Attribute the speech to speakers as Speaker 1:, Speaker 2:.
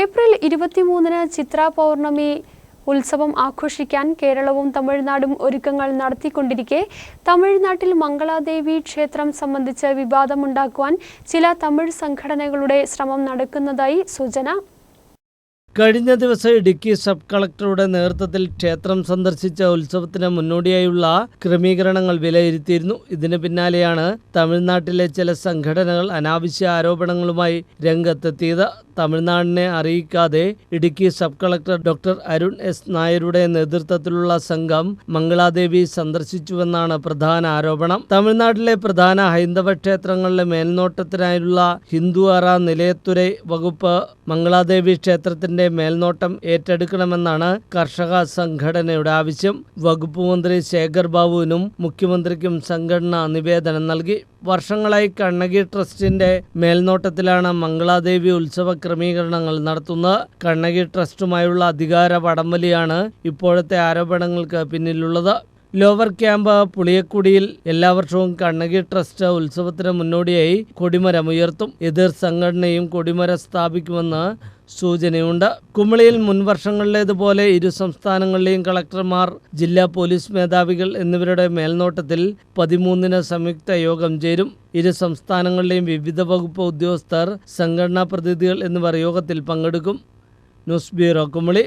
Speaker 1: April ഇരുപത്തിമൂന്നിന് ചിത്ര പൗർണമി ഉത്സവം ആഘോഷിക്കാൻ കേരളവും തമിഴ്നാടും ഒരുക്കങ്ങൾ നടത്തിക്കൊണ്ടിരിക്കെ. തമിഴ്നാട്ടിൽ മംഗളാദേവി ക്ഷേത്രം സംബന്ധിച്ച് വിവാദമുണ്ടാക്കുവാൻ ചില തമിഴ് സംഘടനകളുടെ ശ്രമം നടക്കുന്നതായി സൂചന.
Speaker 2: കഴിഞ്ഞ ദിവസം ഇടുക്കി സബ് കളക്ടറുടെ നേതൃത്വത്തിൽ ക്ഷേത്രം സന്ദർശിച്ച ഉത്സവത്തിന് മുന്നോടിയായുള്ള ക്രമീകരണങ്ങൾ വിലയിരുത്തിയിരുന്നു. ഇതിന് പിന്നാലെയാണ് തമിഴ്നാട്ടിലെ ചില സംഘടനകൾ അനാവശ്യ ആരോപണങ്ങളുമായി രംഗത്തെത്തിയത്. തമിഴ്നാടിനെ അറിയിക്കാതെ Idukki sub collector doctor Arun S നായരുടെ നേതൃത്വത്തിലുള്ള സംഘം മംഗളാദേവി സന്ദർശിച്ചുവെന്നാണ് പ്രധാന ആരോപണം. തമിഴ്നാട്ടിലെ പ്രധാന ഹൈന്ദവ ക്ഷേത്രങ്ങളിലെ മേൽനോട്ടത്തിനായുള്ള ഹിന്ദു അറ നിലയത്തുരൈ വകുപ്പ് മംഗളാദേവി ക്ഷേത്രത്തിന്റെ മേൽനോട്ടം ഏറ്റെടുക്കണമെന്നാണ് കർഷക സംഘടനയുടെ ആവശ്യം. വകുപ്പ് മന്ത്രി ശേഖർ ബാബുവിനും മുഖ്യമന്ത്രിക്കും സംഘടന നിവേദനം നൽകി. വർഷങ്ങളായി കണ്ണകി ട്രസ്റ്റിന്റെ മേൽനോട്ടത്തിലാണ് മംഗളാദേവി ഉത്സവ ക്രമീകരണങ്ങൾ നടത്തുന്നത്. കണ്ണകി ട്രസ്റ്റുമായുള്ള അധികാര വടംവലിയാണ് ഇപ്പോഴത്തെ ആരോപണങ്ങൾക്ക് പിന്നിലുള്ളത്. ലോവർ ക്യാമ്പ് പുളിയക്കുടിയിൽ എല്ലാ വർഷവും കണ്ണകി ട്രസ്റ്റ് ഉത്സവത്തിന് മുന്നോടിയായി കൊടിമരം ഉയർത്തും. എതിർ സംഘടനയും കൊടിമരം സ്ഥാപിക്കുമെന്ന് സൂചനയുണ്ട്. കുമളിയിൽ മുൻ വർഷങ്ങളിലേതുപോലെ ഇരു സംസ്ഥാനങ്ങളിലെയും കളക്ടർമാർ ജില്ലാ പോലീസ് മേധാവികൾ എന്നിവരുടെ മേൽനോട്ടത്തിൽ പതിമൂന്നിന് സംയുക്ത യോഗം ചേരും. ഇരു സംസ്ഥാനങ്ങളിലെയും വിവിധ വകുപ്പ് ഉദ്യോഗസ്ഥർ സംഘടനാ പ്രതിനിധികൾ എന്നിവർ യോഗത്തിൽ പങ്കെടുക്കും. News bureau Kumily.